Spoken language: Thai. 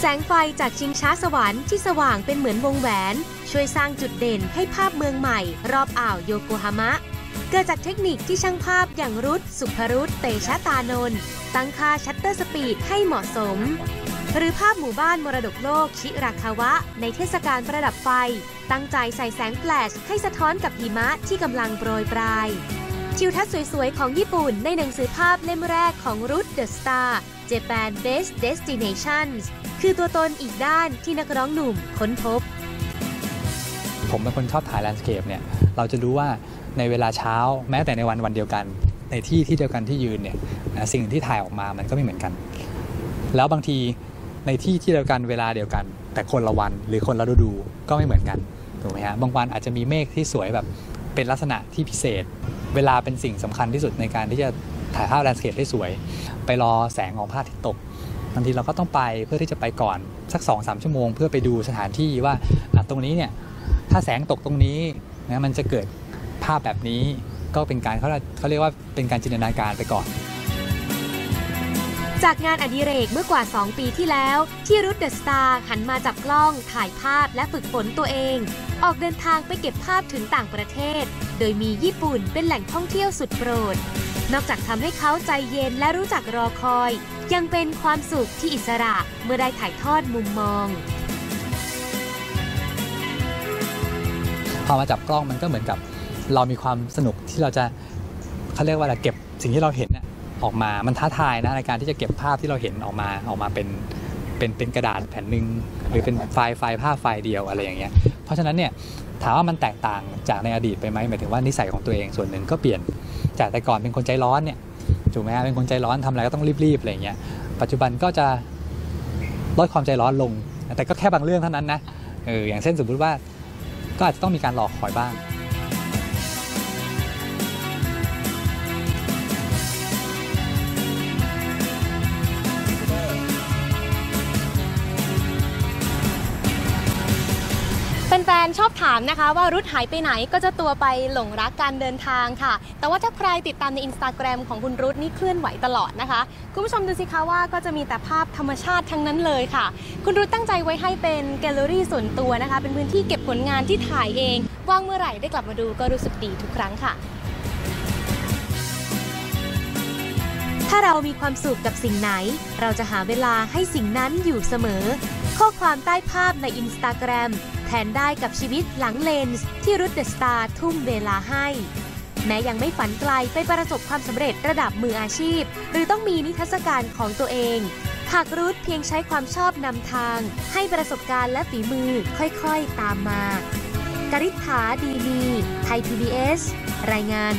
แสงไฟจากชิงช้าสวรรค์ที่สว่างเป็นเหมือนวงแหวน ช่วยสร้างจุดเด่นให้ภาพเมืองใหม่ รอบอ่าวโยโกฮามะ เกิดจากเทคนิคที่ช่างภาพอย่างรุตสุภรุตเตชะตานนท์ตั้งค่าชัตเตอร์สปีดให้เหมาะสม หรือภาพหมู่บ้านมรดกโลกชิราคาวะ ในเทศกาลประดับไฟ ตั้งใจใส่แสงแฟลชให้สะท้อนกับหิมะที่กำลังโปรยปลาย ทิวทัศน์สวยๆ ของญี่ปุ่นในหนังสือภาพเล่มแรกของรุตเดอะสตาร์ Japan Best Destinations คือตัวตนอีกด้านที่นักร้องหนุ่มค้นพบ ผมเป็นคนชอบถ่ายแลนด์สเคปเนี่ย เราจะรู้ว่าในเวลาเช้าแม้แต่ในวันวันเดียวกัน ในที่ที่เดียวกันที่ยืนเนี่ยนะสิ่งที่ถ่ายออกมามันก็ไม่เหมือนกัน แล้วบางทีในที่ที่เดียวกันเวลาเดียวกัน แต่คนละวันหรือคนละฤดูก็ไม่เหมือนกันถูกไหมฮะบางวันอาจจะมีเมฆที่สวยแบบ เป็นลักษณะที่พิเศษ เวลาเป็นสิ่งสำคัญที่สุดในการที่จะถ่ายภาพแลนด์สเคปได้สวย ไปรอแสงของพระอาทิตย์ตกบางทีเราก็ต้องไปเพื่อที่จะไปก่อนสัก2อสชั่วโมง เพื่อไปดูสถานที่ว่าตรงนี้เนี่ยถ้าแสงตกตรงนี้นะมันจะเกิดภาพแบบนี้ก็เป็นการเขาเขาเรียกว่าเป็นการจินตนาการไปก่อน จากงานอดิเรกเมื่อกว่า 2 ปีที่แล้ว ที่รุดเดอะสตาร์หันมาจับกล้องถ่ายภาพและฝึกฝนตัวเอง ออกเดินทางไปเก็บภาพถึงต่างประเทศ โดยมีญี่ปุ่นเป็นแหล่งท่องเที่ยวสุดโปรด นอกจากทำให้เขาใจเย็นและรู้จักรอคอย ยังเป็นความสุขที่อิสระเมื่อได้ถ่ายทอดมุมมองพอมาจับกล้องมันก็เหมือนกับเรามีความสนุกที่เราจะเขาเรียกว่าอะไรเก็บสิ่งที่เราเห็น ออกมา มันท้าทายนะในการที่จะเก็บภาพที่เราเห็นออกมาออกมาเป็นเป็นเป็นกระดาษแผ่นหนึ่งหรือเป็นไฟล์ไฟล์ภาพไฟล์เดียวอะไรอย่างเงี้ย เพราะฉะนั้นเนี่ยถามว่ามันแตกต่างจากในอดีตไปไหมหมายถึงว่านิสัยของตัวเองส่วนหนึ่งก็เปลี่ยนจากแต่ก่อนเป็นคนใจร้อนเนี่ยถูกไหมฮะเป็นคนใจร้อนทำอะไรก็ต้องรีบๆอะไรอย่างเงี้ยปัจจุบันก็จะลดความใจร้อนลง แต่ก็แค่บางเรื่องเท่านั้นนะเอออย่างเช่นสมมติว่าก็อาจจะต้องมีการรอคอยบ้าง นๆชอบถามนะคะ ว่ารุดหายไปไหนก็จะตัวไปหลงรักการเดินทางค่ะ แต่ว่าถ้าใครติดตามในอินสตาแกรมของคุณรุดนี่เคลื่อนไหวตลอดนะคะ คุณผู้ชมดูสิคะว่าก็จะมีแต่ภาพธรรมชาติทั้งนั้นเลยค่ะ คุณรุดตั้งใจไว้ให้เป็นแกลเลอรี่ส่วนตัวนะคะ เป็นพื้นที่เก็บผลงานที่ถ่ายเองว่างเมื่อไหร่ได้กลับมาดูก็รู้สึกดีทุกครั้งค่ะถ้าเรามีความสุขกับสิ่งไหน เราจะหาเวลาให้สิ่งนั้นอยู่เสมอ ข้อความใต้ภาพในอินสตาแกรม แทนได้กับชีวิตหลังเลนส์ที่รุดเดอะสตาร์ทุ่มเวลาให้ แม้ยังไม่ฝันไกลไปประสบความสำเร็จระดับมืออาชีพ หรือต้องมีนิทรรศการของตัวเอง หากรุดเพียงใช้ความชอบนำทาง ให้ประสบการณ์และฝีมือค่อยๆตามมา กริษฐาดีมี ไทย PBS รายงาน